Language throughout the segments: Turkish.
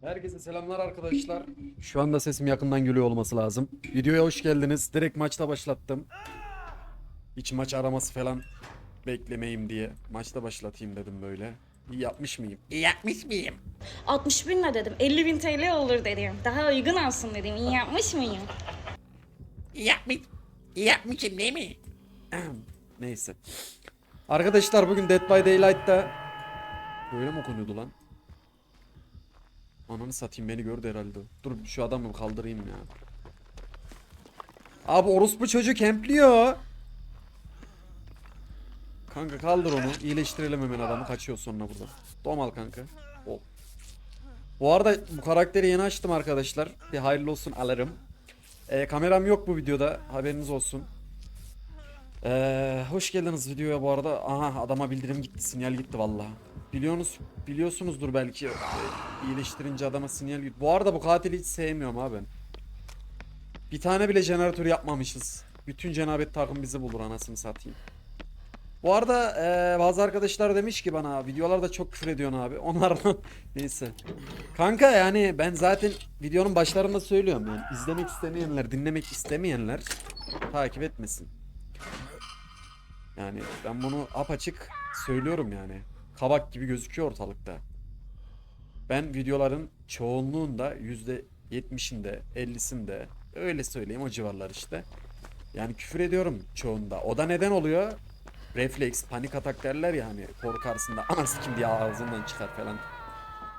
Herkese selamlar arkadaşlar. Şu anda sesim yakından geliyor olması lazım. Videoya hoş geldiniz. Direkt maçta başlattım. Hiç maç araması falan beklemeyeyim diye. Maçta başlatayım dedim böyle. İyi yapmış mıyım? İyi yapmış mıyım? 60 bin ne dedim? 50 bin TL olur dedim. Daha uygun olsun dedim. İyi yapmış mıyım? İyi yapmış, iyi yapmışım değil mi? Neyse. Arkadaşlar bugün Dead by Daylight'ta böyle mi okunuyordu lan? Ananı satayım beni gördü herhalde. Dur şu adamı kaldırayım ya. Abi orospu çocuk kempliyor. Kanka kaldır onu. İyileştirelim hemen adamı. Kaçıyor sonra burada. Domal kanka. Ol. Bu arada bu karakteri yeni açtım arkadaşlar. Bir hayırlı olsun alırım. Ee, kameram yok bu videoda. Haberiniz olsun. Ee, hoş geldiniz videoya bu arada. Aha adama bildirim gitti, sinyal gitti vallahi. Biliyorsunuz, biliyorsunuzdur belki. İyileştirince adama sinyal gitti. Bu arada bu katili hiç sevmiyorum abi ben. Bir tane bile jeneratör yapmamışız. Bütün cenabet takım bizi bulur anasını satayım. Bu arada ee, bazı arkadaşlar demiş ki bana videolarda çok küfür ediyorsun abi. Onlardan neyse. Kanka yani ben zaten videonun başlarında söylüyorum yani izlemek istemeyenler, dinlemek istemeyenler takip etmesin. Yani ben bunu apaçık söylüyorum yani. Kabak gibi gözüküyor ortalıkta. Ben videoların çoğunluğunda yüzde yetmişinde, ellisinde öyle söyleyeyim o civarlar işte. Yani küfür ediyorum çoğunda. O da neden oluyor? Refleks, panik atak derler ya hani korkarsın da anası kim diye ağzından çıkar falan.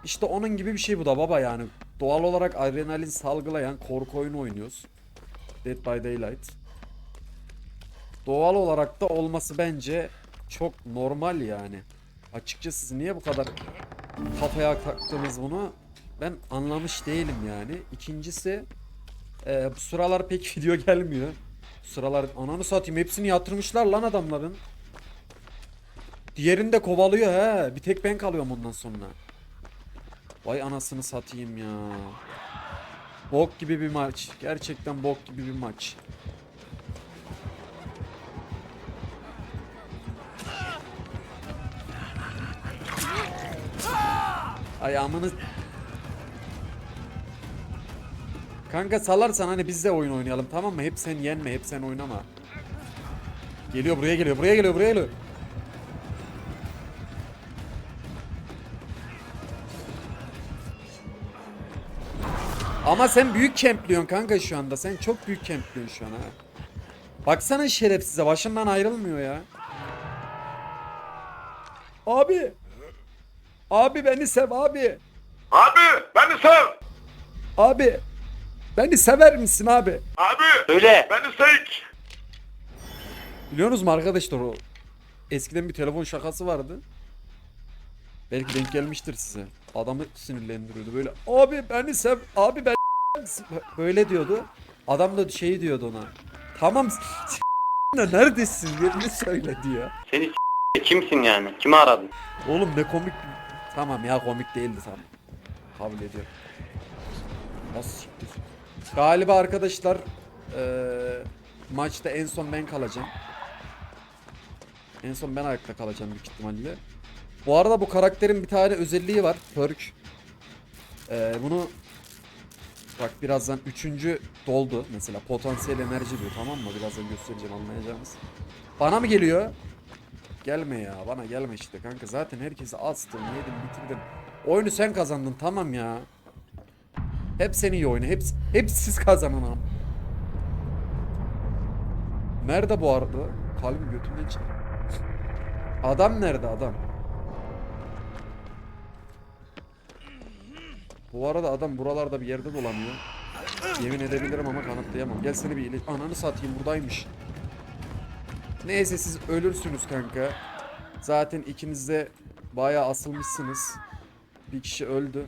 İşte onun gibi bir şey bu da baba yani. Doğal olarak adrenalin salgılayan korku oyunu oynuyoruz. Dead by Daylight. Doğal olarak da olması bence çok normal yani. Açıkçası niye bu kadar kafaya taktınız bunu ben anlamış değilim yani. İkincisi e, bu sıralar pek video gelmiyor. Bu sıralar ananı satayım hepsini yatırmışlar lan adamların. Diğerini de kovalıyor he. Bir tek ben kalıyorum ondan sonra. Vay anasını satayım ya. Bok gibi bir maç. Gerçekten bok gibi bir maç. Ay amını... Kanka salarsan hani biz de oyun oynayalım tamam mı? Hep sen yenme, hep sen oynama. Geliyor buraya geliyor, buraya geliyor, buraya geliyor. Ama sen büyük kempliyorsun kanka şu anda. Sen çok büyük kempliyorsun şu an ha. Baksana şerefsize başından ayrılmıyor ya. Abi. Abi beni sev abi. Abi beni sev. Abi. Beni sever misin abi? Abi Öyle. beni sek. Biliyorsunuz mu arkadaşlar o eskiden bir telefon şakası vardı. Belki denk gelmiştir size. Adamı sinirlendiriyordu böyle. Abi beni sev. Abi ben böyle diyordu. Adam da şey diyordu ona. Tamam neredesin yerini söyle diyor. Seni kimsin yani? Kimi aradın? Oğlum ne komik bir... Tamam ya komik değildi tamam. Kabul ediyorum. Nasıl siktir? Galiba arkadaşlar eee, maçta en son ben kalacağım. En son ben ayakta kalacağım büyük ihtimalle. Bu arada bu karakterin bir tane özelliği var. Perk. Eee, bunu bak birazdan üçüncü doldu. Mesela potansiyel enerji diyor tamam mı? Birazdan göstereceğim anlayacağınız. Bana mı geliyor? Gelme ya bana gelme işte kanka zaten herkesi astın yedin bitirdin. Oyunu sen kazandın tamam ya. Hep sen iyi oyna hep, hep siz kazanan am. Nerede bu arada? Kalbim götümden çıktı. Adam nerede adam? Bu arada adam buralarda bir yerde dolanıyor. Yemin edebilirim ama kanıtlayamam. Gel seni bir iyileş... Ananı satayım buradaymış. Neyse siz ölürsünüz kanka. Zaten ikiniz de bayağı asılmışsınız. Bir kişi öldü.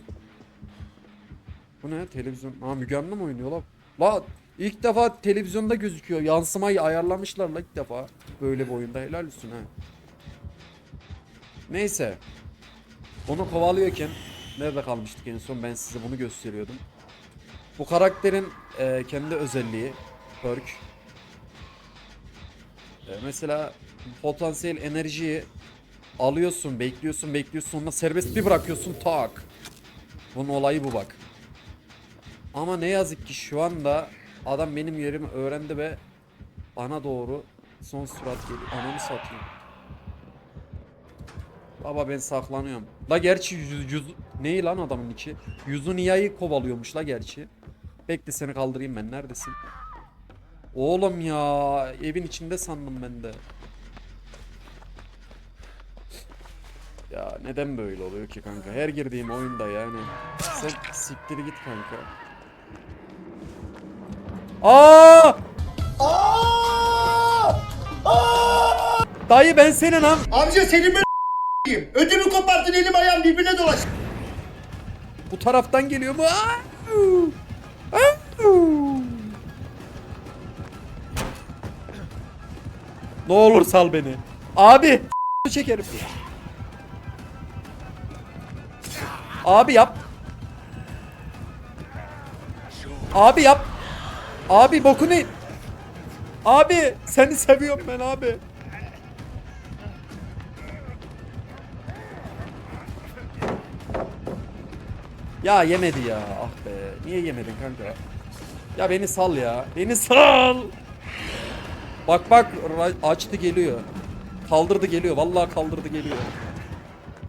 Bu ne? Televizyon. Ha Müge Anlı mı oynuyor lan? La ilk defa televizyonda gözüküyor. Yansımayı ayarlamışlar la ilk defa. Böyle bir oyunda helal olsun ha. Neyse. Onu kovalıyorken nerede kalmıştık en son ben size bunu gösteriyordum. Bu karakterin e, kendi özelliği perk. E, mesela potansiyel enerjiyi alıyorsun, bekliyorsun, bekliyorsun, sonra serbest bir bırakıyorsun tak. Bunun olayı bu bak. Ama ne yazık ki şu anda adam benim yerimi öğrendi ve bana doğru son surat geliyor. Ananı satayım. Baba ben saklanıyorum. La gerçi yüz, yüz neyi lan adamın içi? Yüzü niyayı kovalıyormuş la gerçi. Bekle seni kaldırayım ben. Neredesin? Oğlum ya evin içinde sandım ben de. Ya neden böyle oluyor ki kanka? Her girdiğim oyunda yani. Sen siktir git kanka. Aa! Dayı ben senin am Amca senin ben. Ödümü koparttın elim ayağım birbirine dolaş. bu taraftan geliyor mu? Aa! Aa! Ne olur sal beni. Abi çekerim. Abi yap. Abi yap. Abi boku ne? Abi seni seviyorum ben abi. Ya yemedi ya. Ah be. Niye yemedin kanka? Ya beni sal ya. Beni sal. Bak bak açtı geliyor. Kaldırdı geliyor. Vallahi kaldırdı geliyor.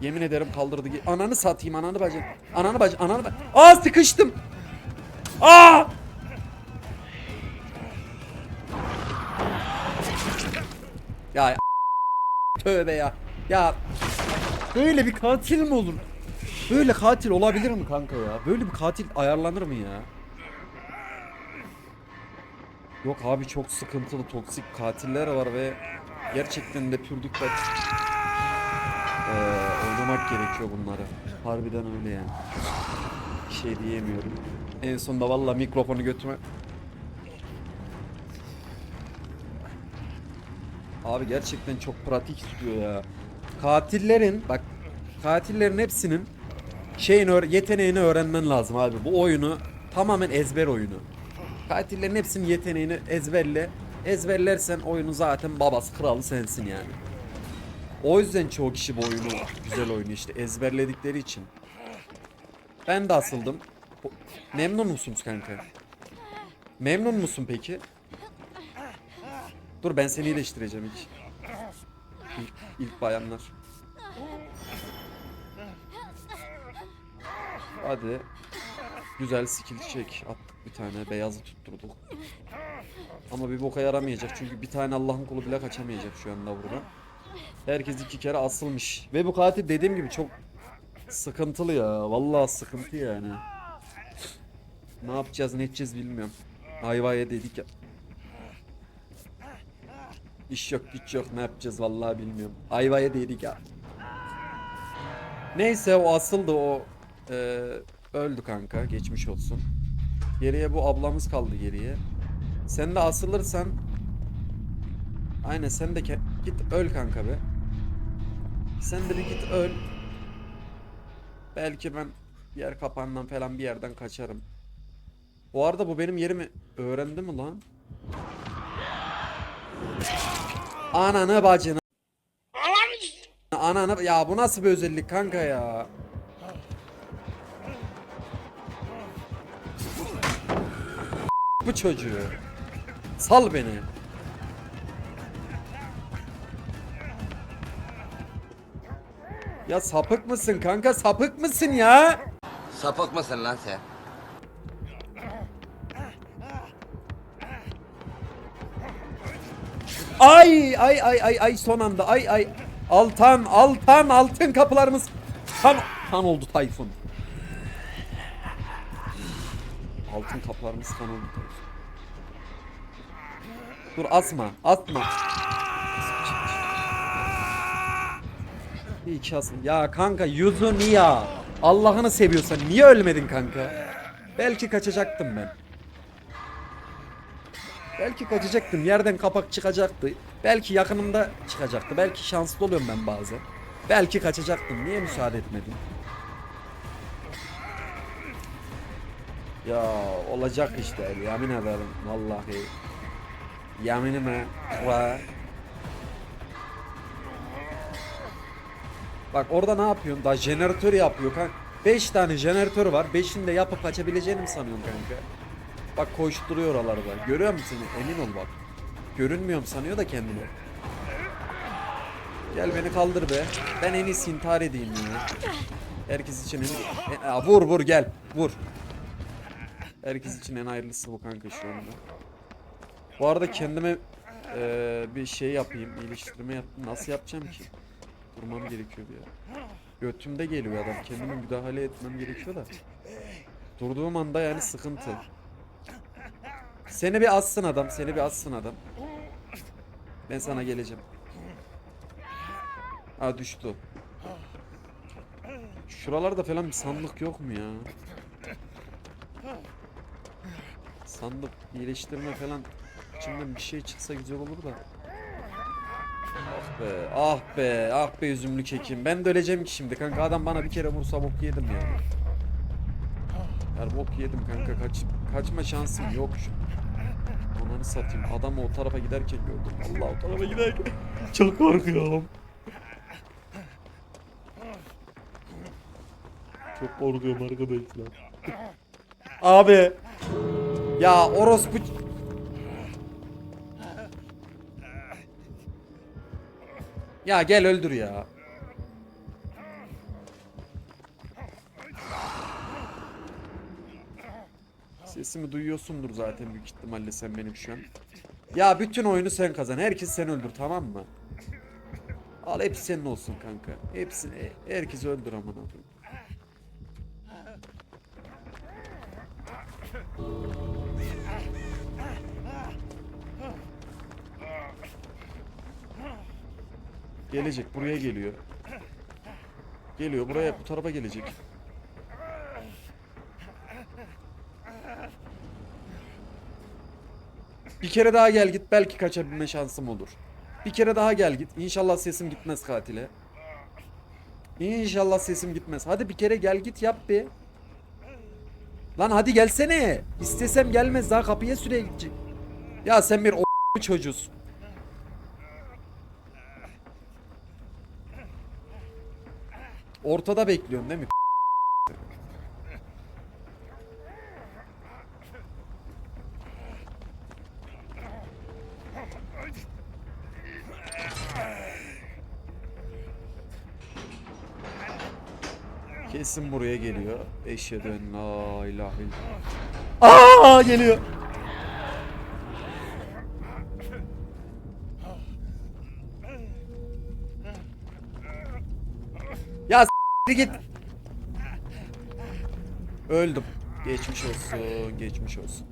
Yemin ederim kaldırdı. Ananı satayım ananı bacı. Ananı bacı ananı bacı. Aa sıkıştım. Aa! Ya tövbe ya. Ya böyle bir katil mi olur? Böyle katil olabilir mi kanka ya? Böyle bir katil ayarlanır mı ya? Yok abi çok sıkıntılı toksik katiller var ve gerçekten de pür dikkat eee, oynamak gerekiyor bunları. Harbiden öyle yani. Şey diyemiyorum. En sonunda valla mikrofonu götüme... Abi gerçekten çok pratik tutuyor ya. Katillerin bak katillerin hepsinin şeyin öğ- yeteneğini öğrenmen lazım abi. Bu oyunu tamamen ezber oyunu. Katillerin hepsinin yeteneğini ezberle. Ezberlersen oyunu zaten babası kralı sensin yani. O yüzden çoğu kişi bu oyunu güzel oynuyor işte ezberledikleri için. Ben de asıldım. Memnun musunuz kanka? Memnun musun peki? Dur ben seni iyileştireceğim ilk. İlk, ilk bayanlar. Hadi. Güzel skill check attık bir tane. Beyazı tutturduk. Ama bir boka yaramayacak çünkü bir tane Allah'ın kulu bile kaçamayacak şu anda burada. Herkes iki kere asılmış. Ve bu katil dediğim gibi çok sıkıntılı ya. Vallahi sıkıntı yani. Ne yapacağız ne edeceğiz bilmiyorum. Ayvaya dedik ya. İş yok güç yok ne yapacağız vallahi bilmiyorum. Ayvaya dedik ya. Neyse o asıldı o e, öldü kanka geçmiş olsun. Geriye bu ablamız kaldı geriye. Sen de asılırsan Aynen sen de git öl kanka be. Sen de bir git öl. Belki ben yer kapağından falan bir yerden kaçarım. Bu arada bu benim yerimi öğrendi mi lan? Ananı bacını. Ananı ya bu nasıl bir özellik kanka ya? Bu çocuğu. Sal beni. Ya sapık mısın kanka sapık mısın ya? Sapık mısın lan sen? Ay ay ay ay ay son anda ay ay. Altan altan altın kapılarımız kan kan oldu Tayfun. Altın kapılarımız kan oldu. Dur asma asma. Bir iki asma. Ya kanka yüzü niye? Allah'ını seviyorsan niye ölmedin kanka? Belki kaçacaktım ben. Belki kaçacaktım. Yerden kapak çıkacaktı. Belki yakınımda çıkacaktı. Belki şanslı oluyorum ben bazen. Belki kaçacaktım. Niye müsaade etmedin? Ya olacak işte. Yemin ederim. Vallahi. Yeminime. Va. Bak orada ne yapıyorsun? Daha jeneratör yapıyor kan. 5 tane jeneratör var. 5'ini de yapıp kaçabileceğini mi sanıyorsun kanka? Bak koşturuyor oralarda. Görüyor musun? Emin ol bak. Görünmüyorum sanıyor da kendini. Gel beni kaldır be. Ben en iyisi intihar edeyim ya. Herkes için en... E, vur vur gel. Vur. Herkes için en hayırlısı bu kanka şu anda. Bu arada kendime eee, bir şey yapayım. iyileştirme yaptım. Nasıl yapacağım ki? Durmam gerekiyor bir ya. Götümde geliyor adam. Kendime müdahale etmem gerekiyor da. Durduğum anda yani sıkıntı. Seni bir assın adam. Seni bir assın adam. Ben sana geleceğim. Ha düştü. Şuralarda falan bir sandık yok mu ya? Sandık iyileştirme falan içinden bir şey çıksa güzel olur da. Ah be, ah be, ah be üzümlü kekim. Ben de öleceğim ki şimdi kanka adam bana bir kere vursa bok yedim yani. Her bok yedim kanka kaç kaçma şansım yok. Ananı satayım adamı o tarafa giderken gördüm. Allah o tarafa giderken çok korkuyorum. Çok korkuyorum arkadaşlar. Abi. Ya orospu... Ya gel öldür ya. Sesimi duyuyorsundur zaten büyük ihtimalle sen benim şu an. Ya bütün oyunu sen kazan. Herkes sen öldür tamam mı? Al hepsi senin olsun kanka. Hepsini herkesi öldür aman abi. Gelecek buraya geliyor. Geliyor buraya bu tarafa gelecek. Bir kere daha gel git belki kaçabilme şansım olur. Bir kere daha gel git. İnşallah sesim gitmez katile. İnşallah sesim gitmez. Hadi bir kere gel git yap bir. Lan hadi gelsene. İstesem gelmez daha kapıya süre gidecek. Ya sen bir o çocuğusun. Ortada bekliyorsun değil mi? Kesin buraya geliyor. Eşhedü en la ilahe illallah. Aa geliyor. Git. Öldüm. Geçmiş olsun, geçmiş olsun.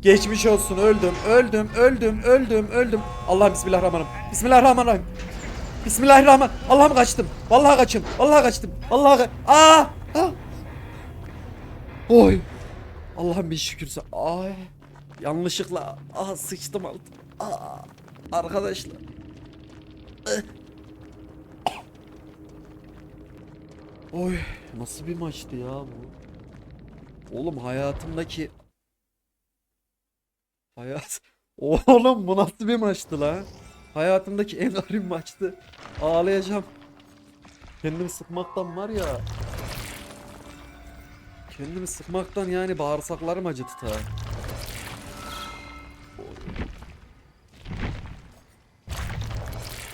Geçmiş olsun, öldüm, öldüm, öldüm, öldüm, öldüm. Allah bismillahirrahmanirrahim. Bismillahirrahmanirrahim. Bismillahirrahmanirrahim. Allah'ım kaçtım. Vallahi kaçın. Vallahi kaçtım. Vallahi ka Aa! Oy. Allah'ım bir şükürse. Ay. Yanlışlıkla ah sıçtım aldım. Aa! Arkadaşlar. Oy nasıl bir maçtı ya bu? Oğlum hayatımdaki Hayat Oğlum bu nasıl bir maçtı la? Hayatımdaki en garip maçtı. Ağlayacağım. Kendimi sıkmaktan var ya. Kendimi sıkmaktan yani bağırsaklarım acıdı ta.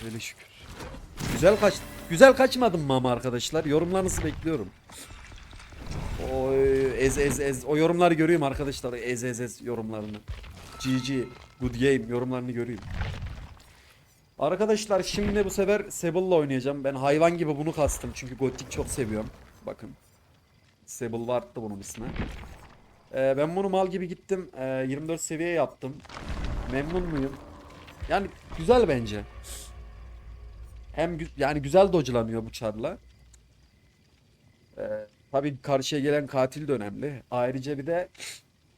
Öyle şükür. Güzel kaç güzel kaçmadım mı ama arkadaşlar? Yorumlarınızı bekliyorum. Oy ez ez ez o yorumları göreyim arkadaşlar. Ez ez ez yorumlarını. GG good game yorumlarını göreyim. Arkadaşlar şimdi bu sefer Seble'la oynayacağım. Ben hayvan gibi bunu kastım çünkü Gothic çok seviyorum. Bakın. Sable vardı bunun ismi. Ee, ben bunu mal gibi gittim. Ee, 24 seviye yaptım. Memnun muyum? Yani güzel bence. Hem gü- yani güzel dodge'lanıyor bu çarla. Ee, tabii karşıya gelen katil de önemli. Ayrıca bir de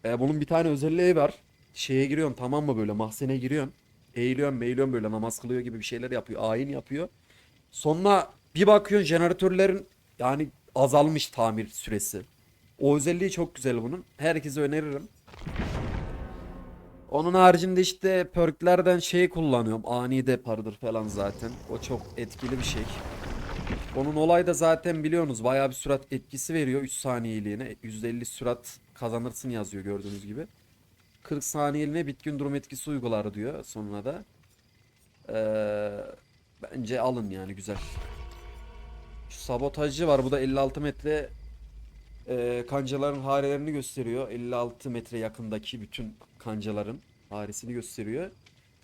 e, bunun bir tane özelliği var. Şeye giriyorsun tamam mı böyle mahzene giriyorsun. Eğiliyorsun meğiliyorsun böyle namaz kılıyor gibi bir şeyler yapıyor. Ayin yapıyor. Sonra bir bakıyorsun jeneratörlerin yani azalmış tamir süresi. O özelliği çok güzel bunun. Herkese öneririm. Onun haricinde işte perklerden şey kullanıyorum. Ani depardır falan zaten. O çok etkili bir şey. Onun olay da zaten biliyorsunuz bayağı bir sürat etkisi veriyor 3 saniyeliğine. %50 sürat kazanırsın yazıyor gördüğünüz gibi. 40 saniyeliğine bitkin durum etkisi uygular diyor sonra da. Ee, bence alın yani güzel. Şu sabotajcı var bu da 56 metre e, kancaların harelerini gösteriyor. 56 metre yakındaki bütün kancaların haresini gösteriyor.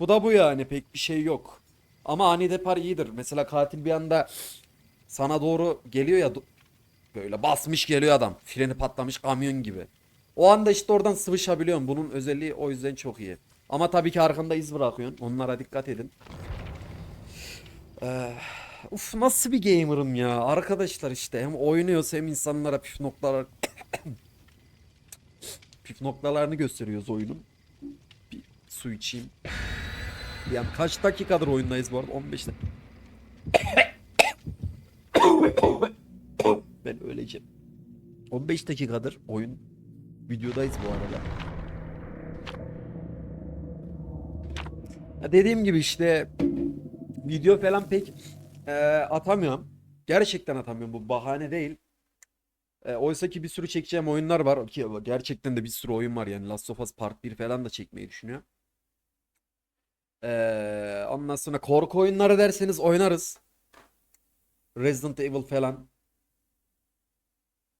Bu da bu yani pek bir şey yok. Ama ani depar iyidir. Mesela katil bir anda sana doğru geliyor ya böyle basmış geliyor adam. Freni patlamış kamyon gibi. O anda işte oradan sıvışabiliyorsun. Bunun özelliği o yüzden çok iyi. Ama tabii ki arkanda iz bırakıyorsun. Onlara dikkat edin. Ee, uf nasıl bir gamer'ım ya. Arkadaşlar işte hem oynuyorsa hem insanlara püf noktalar püf noktalarını gösteriyoruz oyunun. Bir su içeyim. Yani kaç dakikadır oyundayız bu arada? 15 dakika. ben öleceğim. 15 dakikadır oyun videodayız bu arada. Ya dediğim gibi işte video falan pek e, atamıyorum. Gerçekten atamıyorum. Bu bahane değil. E, oysa ki bir sürü çekeceğim oyunlar var. Ki gerçekten de bir sürü oyun var yani. Last of Us Part 1 falan da çekmeyi düşünüyorum. Ee, ondan sonra korku oyunları derseniz oynarız. Resident Evil falan.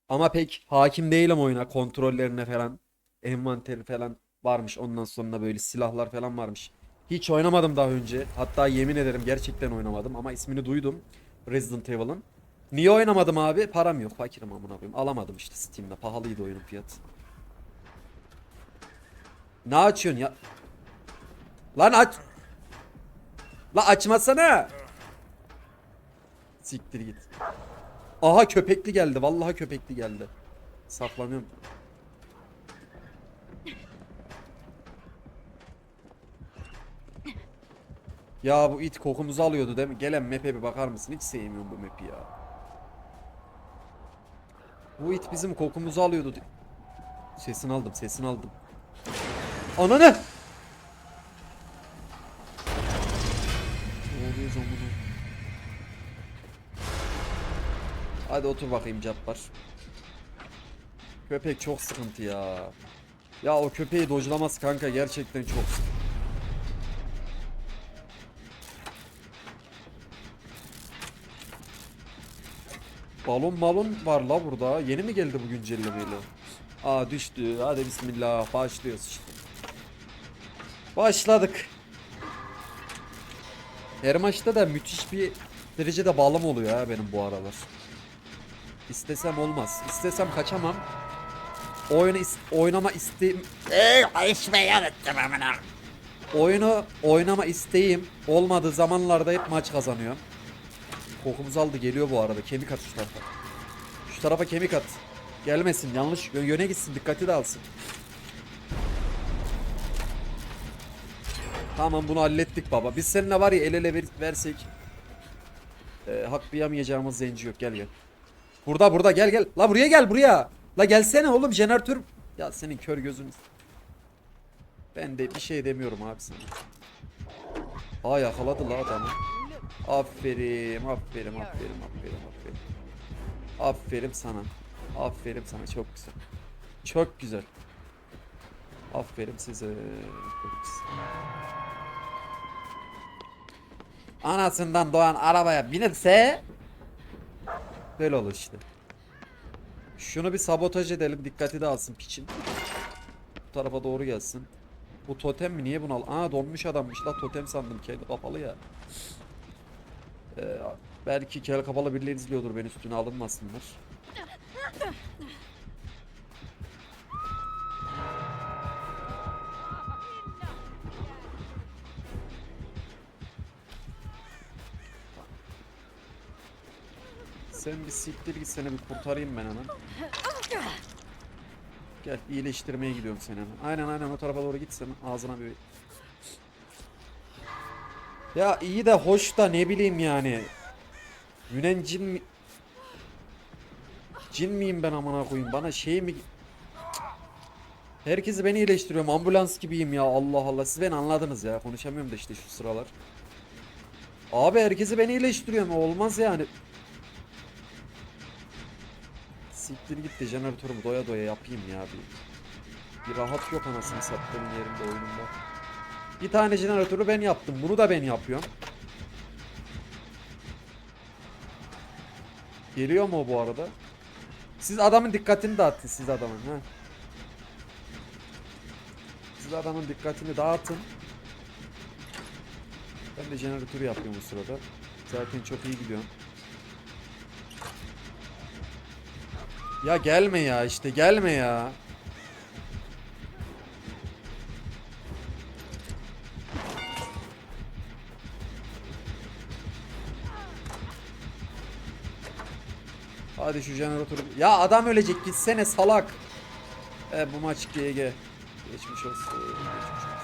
Ama pek hakim değilim oyuna. Kontrollerine falan. Envanteri falan varmış. Ondan sonra böyle silahlar falan varmış. Hiç oynamadım daha önce. Hatta yemin ederim gerçekten oynamadım. Ama ismini duydum. Resident Evil'ın. Niye oynamadım abi? Param yok. Fakirim amına koyayım. Alamadım işte Steam'de. Pahalıydı oyunun fiyatı. Ne açıyorsun ya? Lan aç. La açmasana. Siktir git. Aha köpekli geldi. Vallahi köpekli geldi. Saklanıyorum. Ya bu it kokumuzu alıyordu değil mi? Gelen map'e bir bakar mısın? Hiç sevmiyorum bu map'i ya. Bu it bizim kokumuzu alıyordu. Sesini aldım, sesini aldım. Ana ne? Oluyor zamını? Hadi otur bakayım Cabbar. Köpek çok sıkıntı ya. Ya o köpeği dojlamaz kanka gerçekten çok sıkıntı. Balon balon var la burada. Yeni mi geldi bu güncellemeyle? Aa düştü. Hadi bismillah. Başlıyoruz işte. Başladık. Her maçta da müthiş bir derecede bağlam oluyor ha benim bu aralar. İstesem olmaz. İstesem kaçamam. Oyunu is- oynama isteğim oyunu oynama isteğim olmadığı zamanlarda hep maç kazanıyorum. Kokumuz aldı geliyor bu arada. Kemik at şu tarafa. Şu tarafa kemik at. Gelmesin yanlış yö- yöne gitsin dikkati dağılsın. Tamam bunu hallettik baba. Biz seninle var ya el ele ver- versek e, haklayamayacağımız zenci yok gel gel. Burada burada gel gel. La buraya gel buraya. La gelsene oğlum jeneratör. Ya senin kör gözün. Ben de bir şey demiyorum abi sana. Aa yakaladı la adamı. Aferin, aferin, aferin, aferin, aferin. Aferin sana. Aferin sana çok güzel. Çok güzel. Aferin size. Anasından doğan arabaya binirse böyle olur işte. Şunu bir sabotaj edelim. Dikkati dağılsın piçin. Bu tarafa doğru gelsin. Bu totem mi? Niye bunu al? Aa donmuş adammış la totem sandım. Kedi kapalı ya. Ee, belki kel kapalı birileri izliyordur beni üstüne alınmasınlar. Sen bir siktir git seni bir kurtarayım ben hemen. Gel iyileştirmeye gidiyorum seni hemen. Aynen aynen o tarafa doğru git sen ağzına bir... Ya iyi de hoş da ne bileyim yani. Yünen cin mi... Cin miyim ben amına koyayım bana şey mi... Herkesi ben iyileştiriyorum ambulans gibiyim ya Allah Allah siz beni anladınız ya konuşamıyorum da işte şu sıralar. Abi herkesi ben iyileştiriyorum olmaz yani. siktir git de jeneratörümü doya doya yapayım ya bir. Bir rahat yok anasını sattığım yerinde oyununda. Bir tane jeneratörü ben yaptım. Bunu da ben yapıyorum. Geliyor mu o bu arada? Siz adamın dikkatini dağıtın siz adamın ha. Siz adamın dikkatini dağıtın. Ben de jeneratörü yapıyorum bu sırada. Zaten çok iyi gidiyorum. Ya gelme ya işte gelme ya. Hadi şu jeneratörü. Ya adam ölecek gitsene salak. E bu maç GG. Geçmiş olsun. Geçmiş olsun.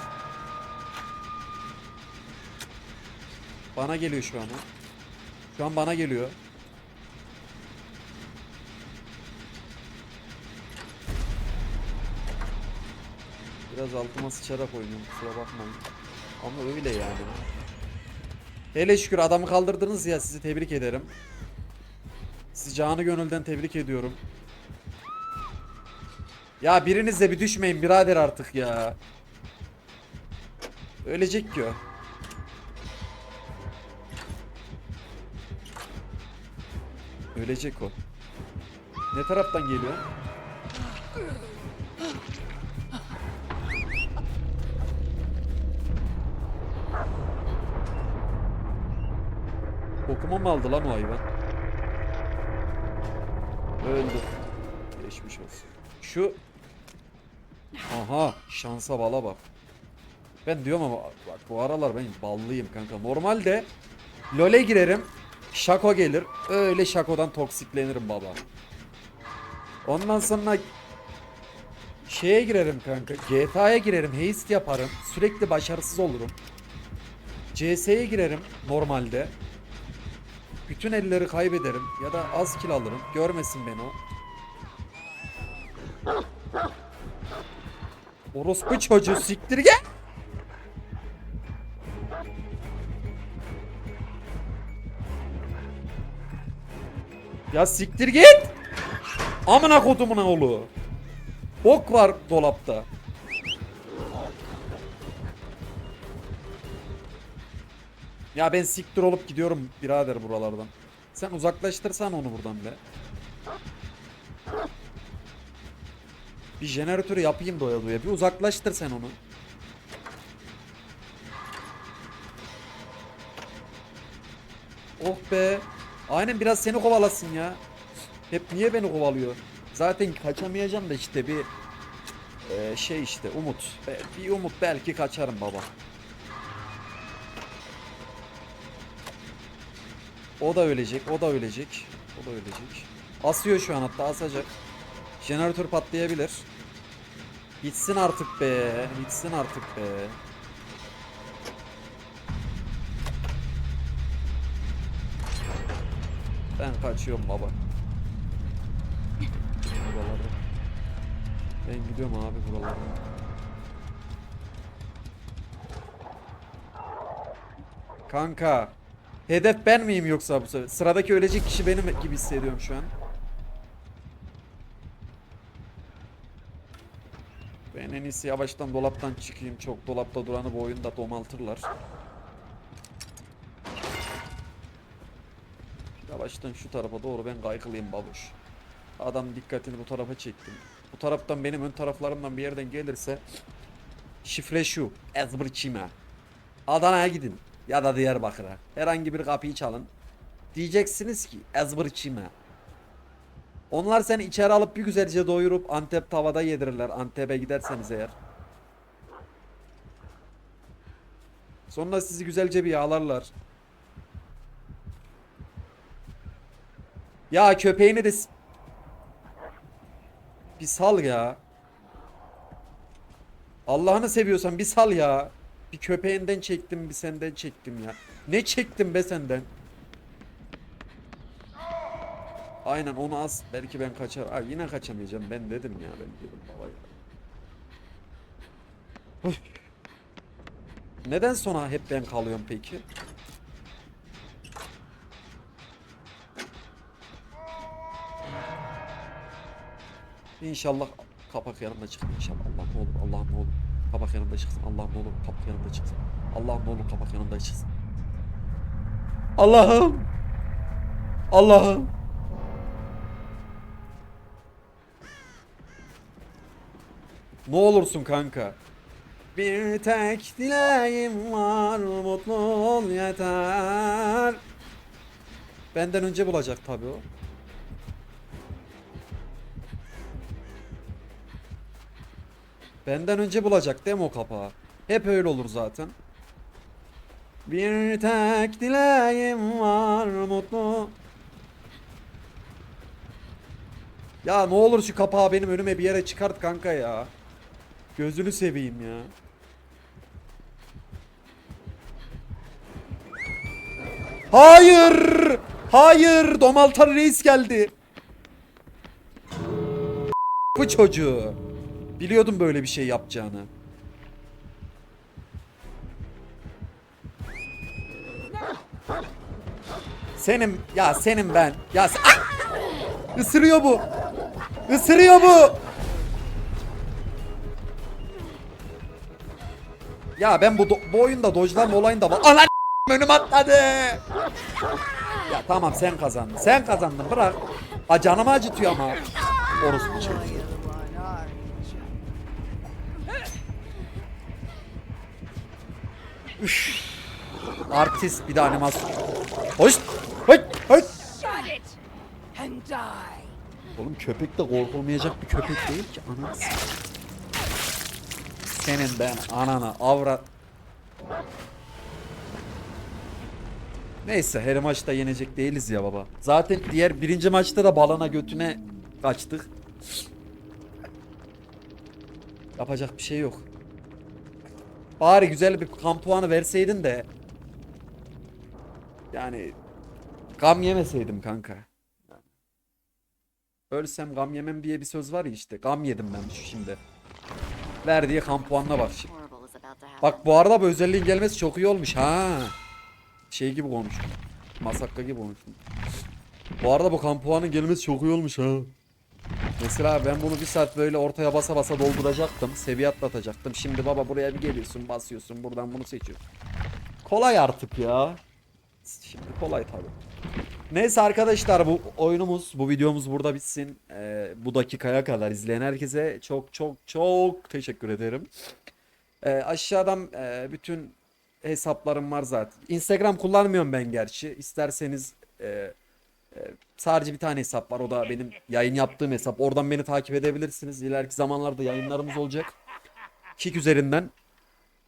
Bana geliyor şu an. Şu an bana geliyor. Biraz altıma sıçarak oynuyorum kusura bakmayın. Ama öyle yani. Hele şükür adamı kaldırdınız ya sizi tebrik ederim. Sizi canı gönülden tebrik ediyorum. Ya biriniz de bir düşmeyin birader artık ya. Ölecek ki o. Ölecek o. Ne taraftan geliyor? Okuma mı aldı lan o hayvan? Öldü. Geçmiş olsun. Şu Aha şansa bala bak. Ben diyorum ama bak bu aralar ben ballıyım kanka. Normalde LoL'e girerim. Şako gelir. Öyle şakodan toksiklenirim baba. Ondan sonra şeye girerim kanka. GTA'ya girerim. Haste yaparım. Sürekli başarısız olurum. CS'ye girerim normalde. Bütün elleri kaybederim ya da az kill alırım. Görmesin beni o. Orospu çocuğu siktir gel. Ya siktir git. Amına kodumun oğlu. Bok var dolapta. Ya ben siktir olup gidiyorum birader buralardan. Sen uzaklaştırsan onu buradan be. Bir jeneratörü yapayım doya doya. Bir uzaklaştır sen onu. Oh be. Aynen biraz seni kovalasın ya. Hep niye beni kovalıyor? Zaten kaçamayacağım da işte bir eee, şey işte umut. Bir umut belki kaçarım baba. O da ölecek, o da ölecek. O da ölecek. Asıyor şu an hatta asacak. Jeneratör patlayabilir. Bitsin artık be. Bitsin artık be. Ben kaçıyorum baba. Buralara. Ben gidiyorum abi buralara. Kanka. Hedef ben miyim yoksa bu sefer? Sıradaki ölecek kişi benim gibi hissediyorum şu an. Ben en iyisi yavaştan dolaptan çıkayım. Çok dolapta duranı bu oyunda domaltırlar. Yavaştan şu tarafa doğru ben kaykılayım babuş. Adam dikkatini bu tarafa çektim. Bu taraftan benim ön taraflarımdan bir yerden gelirse şifre şu. Ezbirçime. Adana'ya gidin. Ya da Diyarbakır'a. Herhangi bir kapıyı çalın. Diyeceksiniz ki ezbirçime. Onlar seni içeri alıp bir güzelce doyurup Antep tavada yedirirler. Antep'e giderseniz eğer. Sonra sizi güzelce bir yağlarlar. Ya köpeğini de bir sal ya. Allah'ını seviyorsan bir sal ya. Bir köpeğinden çektim bir senden çektim ya. Ne çektim be senden? Aynen onu az. Belki ben kaçar. Ay yine kaçamayacağım. Ben dedim ya ben dedim baba ya. Neden sonra hep ben kalıyorum peki? İnşallah kapak yanımda çıksın inşallah. Allah ne olur Allah ne olur. Kapak yanımda çıksın. Allah ne olur kapak yanımda çıksın. Allah ne olur kapak yanımda çıksın. Allah'ım. Allah'ım. Ne olursun kanka. Bir tek dileğim var mutlu ol yeter. Benden önce bulacak tabii o. Benden önce bulacak değil mi o kapağı? Hep öyle olur zaten. Bir tek dileğim var mutlu. Ya ne olur şu kapağı benim önüme bir yere çıkart kanka ya. Gözünü seveyim ya. Hayır! Hayır! Domaltar Reis geldi. Bu çocuğu. Biliyordum böyle bir şey yapacağını. Senin ya senin ben. Ya sen, Ah! Isırıyor bu. Isırıyor bu. Ya ben bu, bu oyunda dojlama olayında. Alan önüm atladı. Ya tamam sen kazandın. Sen kazandın bırak. Ha canımı acıtıyor ama. Orospu çocuğu. Üf. Artist bir de animasyon. Hoş. Hoş. Hoş. Oğlum köpek de korkulmayacak bir köpek değil ki anası. Senin ben anana avrat. Neyse her maçta yenecek değiliz ya baba. Zaten diğer birinci maçta da balana götüne kaçtık. Yapacak bir şey yok. Bari güzel bir kan puanı verseydin de. Yani gam yemeseydim kanka. Ölsem gam yemem diye bir söz var ya işte. Gam yedim ben şu şimdi. Verdiği kan puanına bak şimdi. Bak bu arada bu özelliğin gelmesi çok iyi olmuş ha. Şey gibi konuştum. Masakka gibi konuştum. Bu arada bu kan puanın gelmesi çok iyi olmuş ha. Mesela ben bunu bir saat böyle ortaya basa basa dolduracaktım. Seviye atlatacaktım. Şimdi baba buraya bir geliyorsun basıyorsun buradan bunu seçiyorsun. Kolay artık ya. Şimdi kolay tabi. Neyse arkadaşlar bu oyunumuz, bu videomuz burada bitsin. Ee, bu dakikaya kadar izleyen herkese çok çok çok teşekkür ederim. Ee, aşağıdan e, bütün hesaplarım var zaten. Instagram kullanmıyorum ben gerçi. İsterseniz e, sadece bir tane hesap var. O da benim yayın yaptığım hesap. Oradan beni takip edebilirsiniz. İleriki zamanlarda yayınlarımız olacak. Kik üzerinden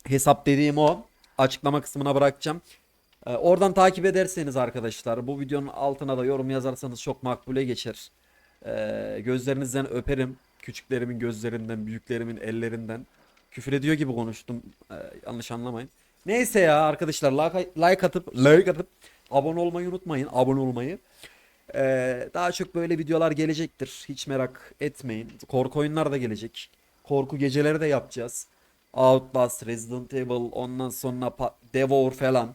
hesap dediğim o. Açıklama kısmına bırakacağım. Ee, oradan takip ederseniz arkadaşlar bu videonun altına da yorum yazarsanız çok makbule geçer. Ee, gözlerinizden öperim. Küçüklerimin gözlerinden, büyüklerimin ellerinden. Küfür ediyor gibi konuştum. Ee, yanlış anlamayın. Neyse ya arkadaşlar like, like atıp like atıp abone olmayı unutmayın. Abone olmayı. Ee, daha çok böyle videolar gelecektir. Hiç merak etmeyin. Korku oyunlar da gelecek. Korku geceleri de yapacağız. Outlast, Resident Evil, ondan sonra pa- Devour falan.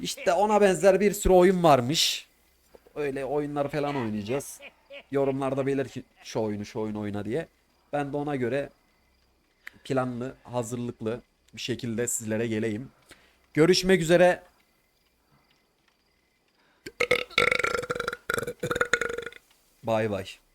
İşte ona benzer bir sürü oyun varmış. Öyle oyunlar falan oynayacağız. Yorumlarda belirtin şu oyunu şu oyunu oyna diye. Ben de ona göre planlı, hazırlıklı bir şekilde sizlere geleyim. Görüşmek üzere. Bay bay.